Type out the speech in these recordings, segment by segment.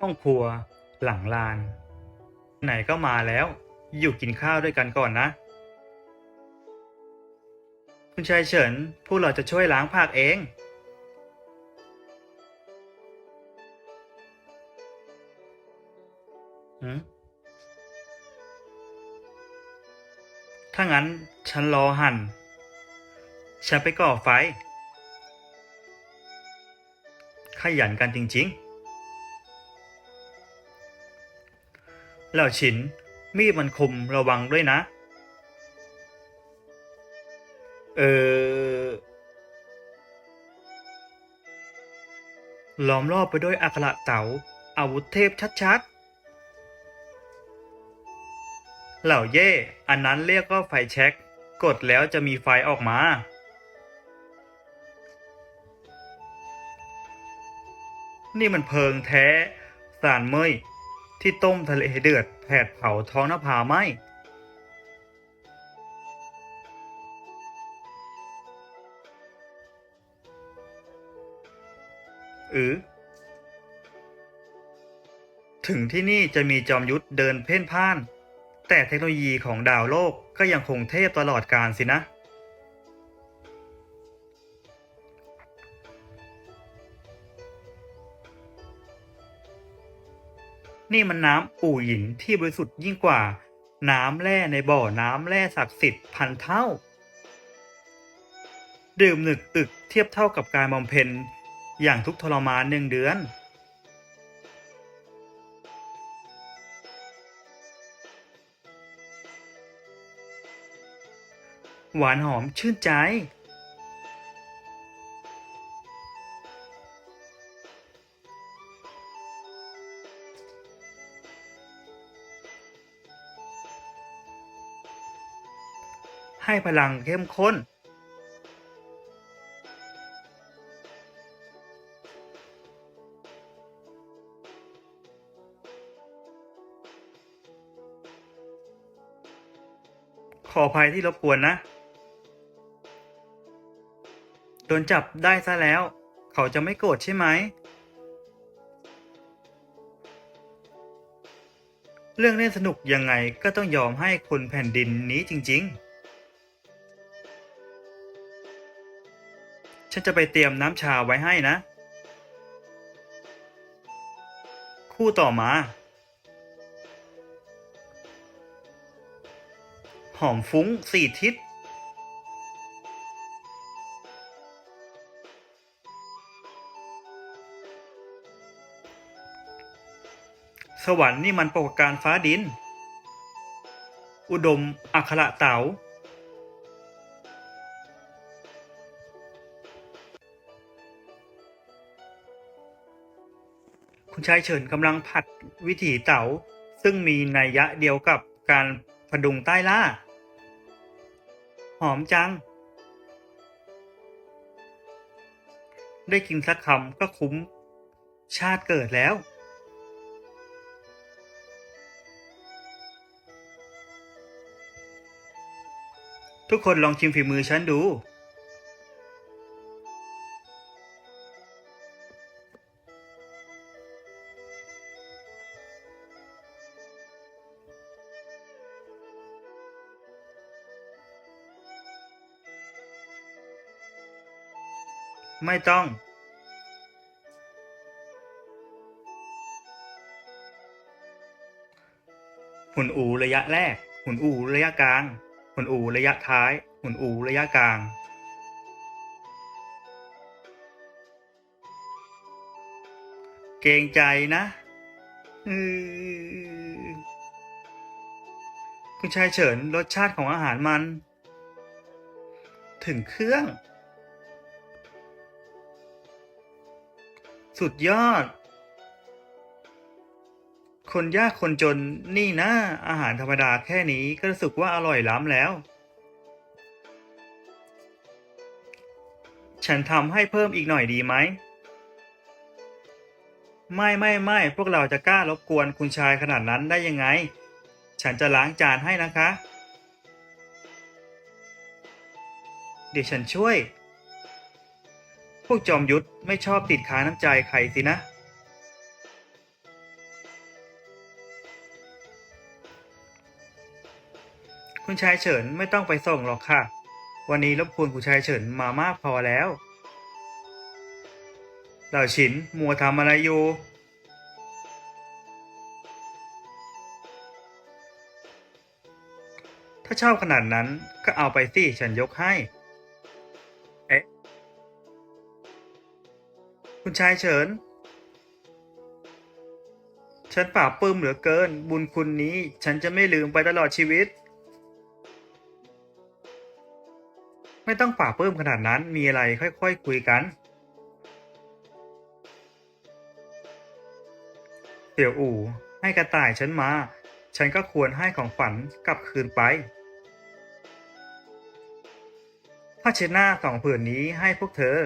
ห้องครัว หลังลาน ไหนก็มาแล้ว อยู่กินข้าวด้วยกันก่อนนะ คุณชายเฉินพวกเราจะช่วยล้างผักเอง หืมถ้างั้นฉันรอหั่น ฉันไปก่อไฟ ขยันกันจริง ๆ แล้วฉิน มีดมันคมระวังด้วยนะ เออ ล้อมรอบไปด้วยอักขระเต๋าอาวุธเทพชัดๆ เหล่าเย่ อันนั้นเรียกว่าไฟแช็ก กดแล้วจะมีไฟออกมา นี่มันเพลิงแท้ สารเมย ที่ต้มทะเลเดือดแผดเผาท้องนภาไหมอือถึงที่นี่จะมีจอมยุทธเดินเพ่นพ่าน แต่เทคโนโลยีของดาวโลกก็ยังคงเทพตลอดกาลสินะ นี่มันน้ำอู่หยินที่บริสุทธิ์ยิ่งกว่า น้ำแร่ในบ่อน้ำแร่ศักดิ์สิทธิ์พันเท่า ดื่มหนึกตึกเทียบเท่ากับการบำเพ็ญอย่างทุกทรมานหนึ่งเดือน หวานหอมชื่นใจ ให้พลังเข้มข้น ขออภัยที่รบกวนนะ โดนจับได้ซะแล้ว เขาจะไม่โกรธใช่ไหม เรื่องเล่นสนุกยังไงก็ต้องยอมให้คนแผ่นดินนี้จริง ๆ ฉันจะไปเตรียมน้ำชาไว้ให้นะ คู่ต่อมา หอมฟุ้งสี่ทิศ สวรรค์นี่มันปรากฏการฟ้าดิน อุดมอัคระเต๋า คุณชายเฉินกำลังผัดวิถีเต๋าซึ่งมีนัยยะเดียวกับการพดุงใต้ล่า หอมจัง ได้กินสักคำก็คุ้มชาติเกิดแล้ว ทุกคนลองชิมฝีมือฉันดู ไม่ต้อง หุ่นอูระยะแรก หุ่นอูระยะกลาง หุ่นอูระยะท้าย หุ่นอูระยะกลางเกรงใจนะคุณชายเฉินรสชาติของอาหารมัน ถึงเครื่อง สุดยอด คนยากคนจนนี่นะ อาหารธรรมดาแค่นี้ก็รู้สึกว่าอร่อยล้ำแล้ว ฉันทำให้เพิ่มอีกหน่อยดีไหม ไม่ไม่ไม่พวกเราจะกล้ารบกวนคุณชายขนาดนั้นได้ยังไง ฉันจะล้างจานให้นะคะ เดี๋ยวฉันช่วย พวกจอมยุทธไม่ชอบติดค้าน้ำใจใครสินะ คุณชายเฉินไม่ต้องไปส่งหรอกค่ะ วันนี้รบกวนคุณชายเฉินมามากพอแล้วเหล่าฉินมัวทำอะไรอยู่ ถ้าชอบขนาดนั้นก็เอาไปสิฉันยกให้ คุณชายเฉิน ฉันปราบปลื้มเหลือเกิน บุญคุณนี้ ฉันจะไม่ลืมไปตลอดชีวิต ไม่ต้องปราบปลื้มขนาดนั้นมีอะไรค่อยๆคคุยกัน เสี่ยวอู่ ให้กระต่ายฉันมา ฉันก็ควรให้ของขวัญกลับคืนไปผ้าเช็ดหน้าสองผืนนี้ให้พวกเธอ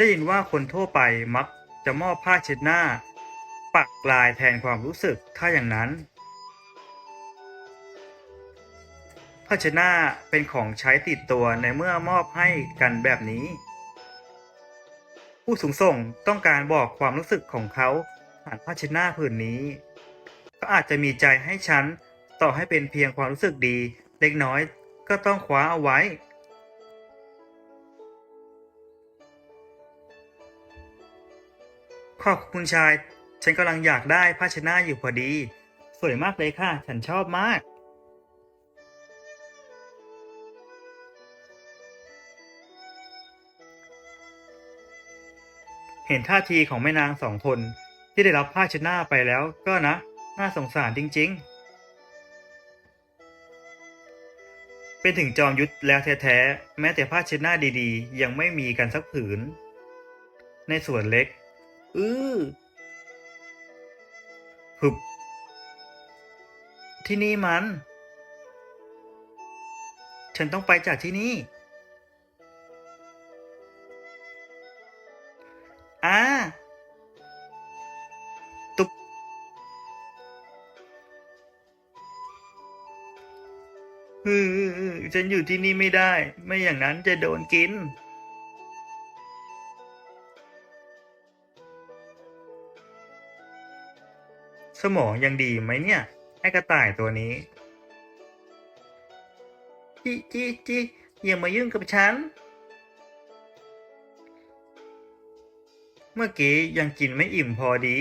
ได้ยินว่าคนทั่วไปมักจะมอบผ้าเช็ดหน้า ปักลายแทนความรู้สึกถ้าอย่างนั้น ผ้าเช็ดหน้าเป็นของใช้ติดตัวในเมื่อมอบให้กันแบบนี้ ผู้สูงส่งต้องการบอกความรู้สึกของเขาผ่านผ้าเช็ดหน้าผืนนี้ ก็อาจจะมีใจให้ฉันต่อให้เป็นเพียงความรู้สึกดี เล็กน้อยก็ต้องคว้าเอาไว้ ขอบคุณชาย ฉันกำลังอยากได้ผ้าเชดหน้าอยู่พอดี สวยมากเลยค่ะ ฉันชอบมาก เห็นท่าทีของแม่นางสองคน ที่ได้รับผ้าเชดหน้าไปแล้วก็นะ น่าสงสารจริง ๆ เป็นถึงจอมยุทธแล้วแท้ๆ แม้แต่ผ้าเชดหน้าดีๆ ยังไม่มีกันสักผืน ในส่วนเล็ก อือฮึบ ที่นี่มัน ฉันต้องไปจากที่นี่ อ่า ตุบฮือ ฉันอยู่ที่นี่ไม่ได้ ไม่อย่างนั้นจะโดนกิน สมองยังดีไหมเนี่ย ไอ้กระต่ายตัวนี้ จิจิจิอย่ามายุ่งกับฉัน เมื่อกี้ยังกินไม่อิ่มพอดี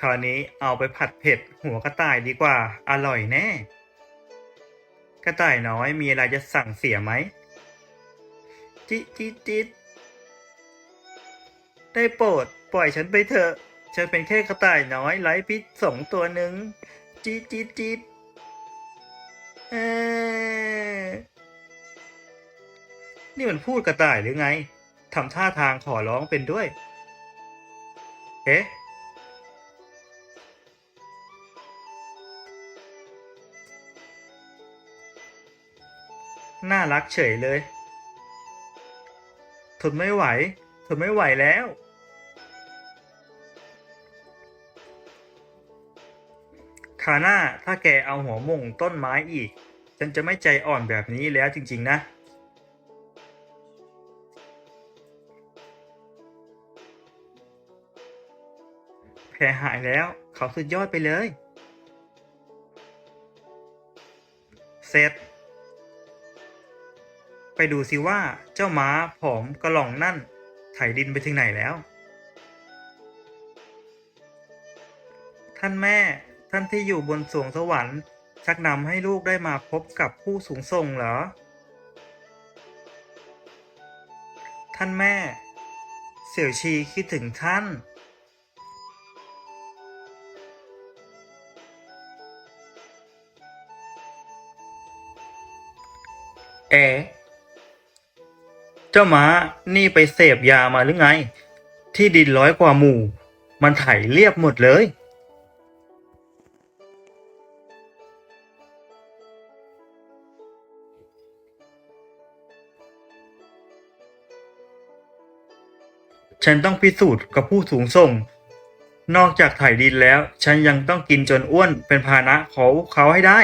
คราวนี้เอาไปผัดเผ็ดหัวกระต่ายดีกว่า อร่อยแน่ กระต่ายน้อยมีอะไรจะสั่งเสียไหม จิจิจิได้โปรดปล่อยฉันไปเถอะ ฉันเป็นแค่กระต่ายน้อยไร้พิษสองตัวหนึ่งจิจิจิเออนี่มันพูดกระต่ายหรือไงทำท่าทางขอร้องเป็นด้วยเอ๊ะน่ารักเฉยเลย ทนไม่ไหว ทนไม่ไหวแล้วาหน้าถ้าแกเอาหัวมุ่งต้นไม้อีก ฉันจะไม่ใจอ่อนแบบนี้แล้วจริง ๆ นะ แผลหายแล้วเขาสุดยอดไปเลย เสร็จ ไปดูสิว่าเจ้าม้าผอมกระหล่องนั่นไถดินไปถึงไหนแล้ว ท่านแม่ ท่านที่อยู่บนสวงสวรรค์ชักนำให้ลูกได้มาพบกับผู้สูงส่งเหรอ ท่านแม่ เสี่ยวชีคิดถึงท่าน เอ๋เจ้าม้านี่ไปเสพยามาหรือไง ที่ดินร้อยกว่าหมู่ มันไถเรียบหมดเลย ฉันต้องพิสูจน์กับผู้สูงส่ง นอกจากไถดินแล้ว ฉันยังต้องกินจนอ้วนเป็นภาหนะของเขาให้ได้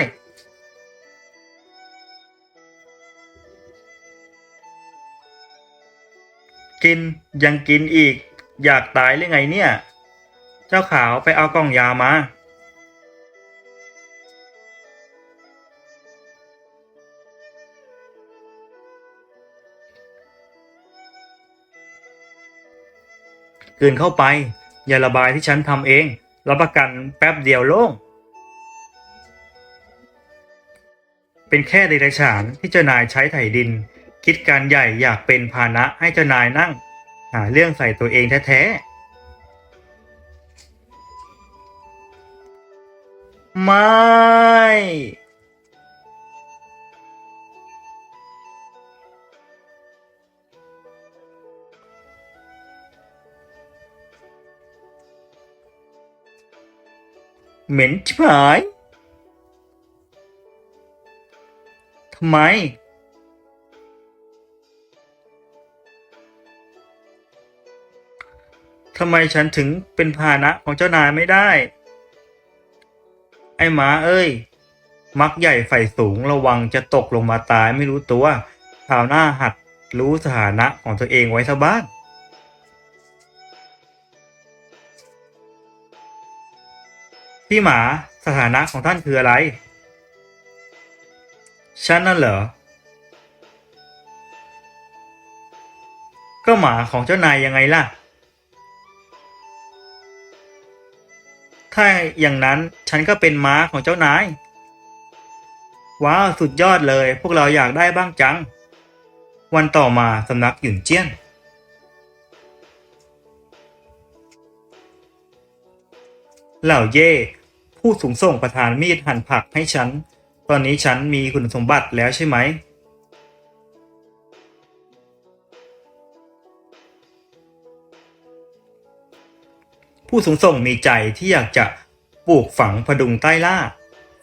กินยังกินอีก อยากตายหรือไงเนี่ย เจ้าขาวไปเอากล่องยามา กลืนเข้าไป อย่าระบายที่ฉันทำเอง รับประกันแป๊บเดียวโล่ง เป็นแค่เดรัจฉานที่เจ้านายใช้ไถดิน คิดการใหญ่อยากเป็นภาณะให้เจ้านายนั่ง หาเรื่องใส่ตัวเองแท้ๆ ไม่ เหม็นชิบหาย ทำไม ทำไมฉันถึงเป็นภาณะของเจ้านายไม่ได้ ไอ้หมาเอ้ย มักใหญ่ไฟสูงระวังจะตกลงมาตายไม่รู้ตัวคราวหน้าหัดรู้สถานะของตัวเองไว้ซะบ้าง พี่หมาสถานะของท่านคืออะไร ฉันนั่นเหรอ ก็หมาของเจ้านายยังไงล่ะ ถ้าอย่างนั้นฉันก็เป็นม้าของเจ้านาย ว้าว สุดยอดเลย พวกเราอยากได้บ้างจัง วันต่อมาสำนักหยุ่นเจี้ยน เหล่าเย่ ผู้สูงส่งประธานมีดหั่นผักให้ฉัน ตอนนี้ฉันมีคุณสมบัติแล้วใช่ไหม ผู้สูงส่งมีใจที่อยากจะปลูกฝังพดุงใต้ล่า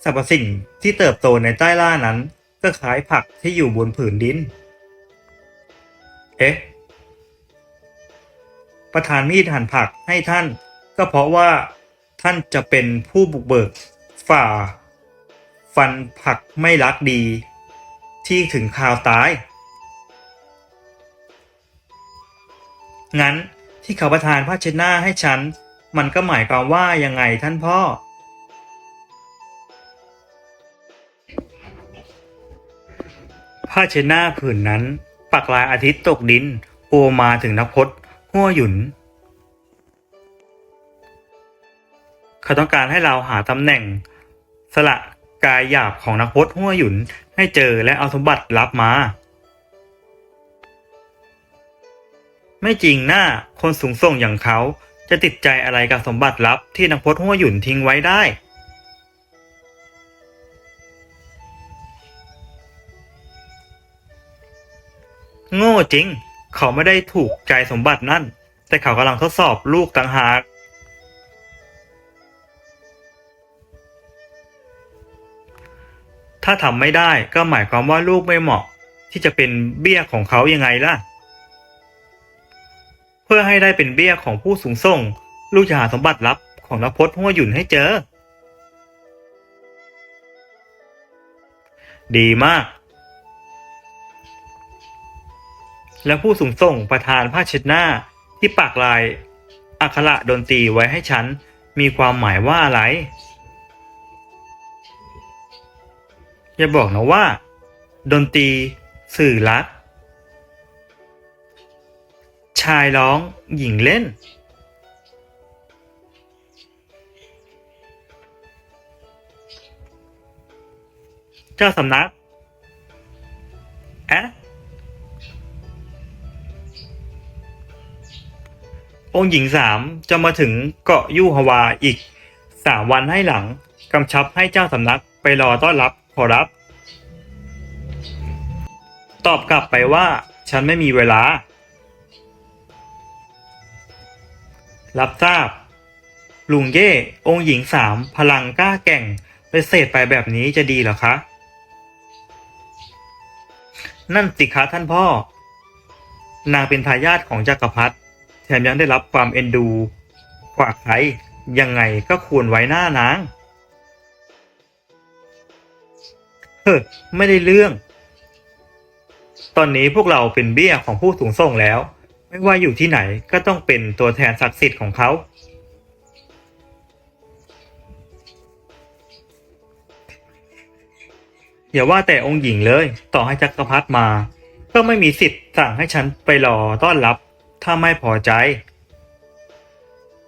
สรรพสิ่งที่เติบโตในใต้ล่านั้น ก็คล้ายผักที่อยู่บนผืนดิน เอ๊ะ ประธานมีดหั่นผักให้ท่าน ก็เพราะว่า ท่านจะเป็นผู้บุกเบิกฝ่า ฟันผักไม่รักดี ที่ถึงข่าวตาย งั้นที่เขาประทานผ้าเช็ดหน้าให้ฉัน มันก็หมายความว่ายังไงท่านพ่อ ผ้าเช็ดหน้าผืนนั้น ปักลายอาทิตย์ตกดินโอมาถึงนักพจน์หัวหยุน เขาต้องการให้เราหาตำแหน่ง สละกายหยาบของนักพจน์หัวหยุนให้เจอและเอาสมบัติรับมา ไม่จริงนะ่าคนสูงส่งอย่างเขาจะติดใจอะไรกับสมบัติลับที่นักพจน์หัวหยุนทิ้งไว้ได้ โง่จริง เขาไม่ได้ถูกใจสมบัตินั่น แต่เขากำลังทดสอบลูกต่างหาก ถ้าทำไม่ได้ก็หมายความว่าลูกไม่เหมาะ ที่จะเป็นเบี้ยของเขายังไงล่ะ เพื่อให้ได้เป็นเบี้ยของผู้สูงส่ง ลูกจะหาสมบัติลับของนพจน์หัวหยุ่นให้เจอ ดีมาก และผู้สูงส่งประทานผ้าเช็ดหน้าที่ปากลายอักขระดนตรีไว้ให้ฉันมีความหมายว่าอะไร อย่าบอกนะว่า ดนตรี สื่อรัก ชายร้องหญิงเล่น เจ้าสำนักแอะองค์หญิงสามจะมาถึงเกาะยูฮวาอีกสามวันให้หลังกำชับให้เจ้าสำนักไปรอต้อนรับ ขอรับ ตอบกลับไปว่า ฉันไม่มีเวลา รับทราบ ลุงเย่องค์หญิงสามพลังกล้าแก่งไปเสดไปแบบนี้จะดีหรอคะ นั่นสิคะท่านพ่อ นางเป็นทายาทของจักรพรรดิแถมยังได้รับความเอ็นดู กว่าใครยังไงก็ควรไว้หน้านาง เฮ้ไม่ได้เรื่อง ตอนนี้พวกเราเป็นเบี้ยของผู้สูงส่งแล้ว ไม่ว่าอยู่ที่ไหนก็ต้องเป็นตัวแทนศักดิ์สิทธิ์ของเขา อย่าว่าแต่องค์หญิงเลย ต่อให้จักรพรรดิมา ก็ไม่มีสิทธิ์สั่งให้ฉันไปรอต้อนรับ ถ้าไม่พอใจ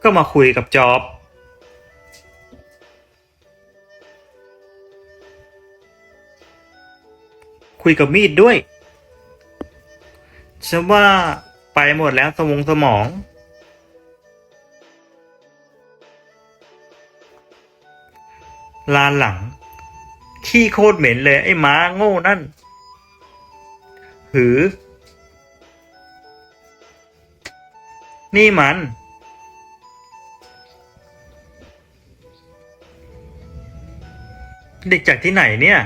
ก็มาคุยกับจอบ คุยกับมีดด้วยฉันว่าไปหมดแล้วสมองสมอง ลานหลัง ขี้โคตรเหม็นเลยไอ้ม้าโง่นั่น หือ นี่มันเด็กจากที่ไหนเนี่ย